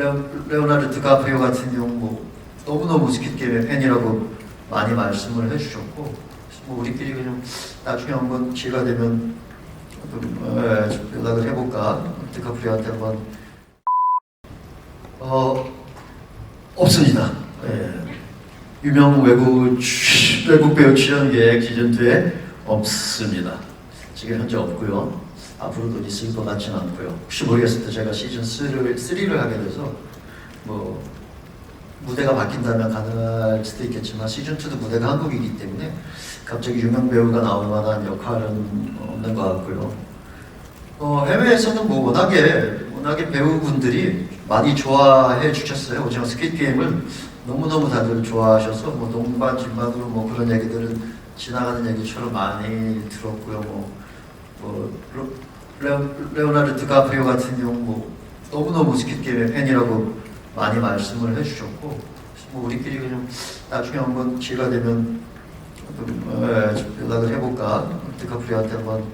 레오, 레오나르 드카프리오 같은 경우 뭐 너무너무 스퀴드 게임의 팬이라고 많이 말씀을 해주셨고 뭐 우리끼리 그냥 나중에 한번 기회가 되면 좀, 에, 좀 연락을 해볼까 드카프리오한테 한번 어 없습니다. 예. 유명 외국 출- 외국 배우 출연 계획 시즌 2에 없습니다. 지금 현재 없고요. 앞으로도 있을 것 같지는 않고요. 혹시 모르겠을 때 제가 시즌 3를, 3를 하게 돼서 뭐 무대가 바뀐다면 가능할 수도 있겠지만 시즌 2도 무대가 한국이기 때문에 갑자기 유명 배우가 나올 만한 역할은 없는 것 같고요. 어, 해외에서는 뭐 워낙에 워낙에 배우분들이 많이 좋아해 주셨어요. 오징어 스퀴드 게임을 너무 너무 다들 좋아하셔서 뭐 동반 진반으로 뭐 그런 얘기들은 지나가는 얘기처럼 많이 들었고요. 뭐, 레오, 레오나르 드카프리오 같은 경우 뭐 너무 너무 스퀴드 게임의 팬이라고 많이 말씀을 해주셨고 뭐 우리끼리 그냥 나중에 한번 기회가 되면 좀, 에, 좀 연락을 해볼까 드카프리오한테 한번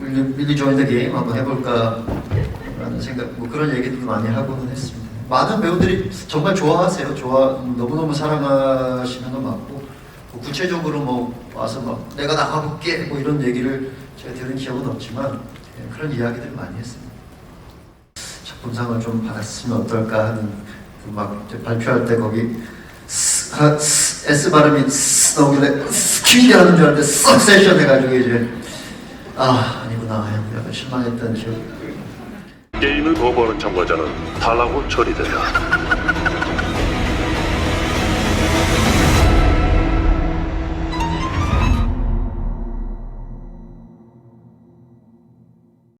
밀리, 밀리 조인 더 게임 한번 해볼까 라는 생각 뭐 그런 얘기도 많이 하고는 했습니다. 많은 배우들이 정말 좋아하세요. 좋아 너무너무 사랑하시는 건 맞고 뭐 구체적으로 뭐 와서 막 내가 나가볼게 뭐 이런 얘기를 제가 들은 기억은 없지만 예, 그런 이야기들을 많이 했습니다. 작품상을 좀 받았으면 어떨까 하는 그막 발표할 때 거기 스, 하, 스, S 발음이 스 나오길래 스퀴드 하는 줄 알았는데 석세션 해가지고 이제 아 아니구나 약간 실망했던 기억이 게임을 거부하는 참가자는 탈락 후 처리된다.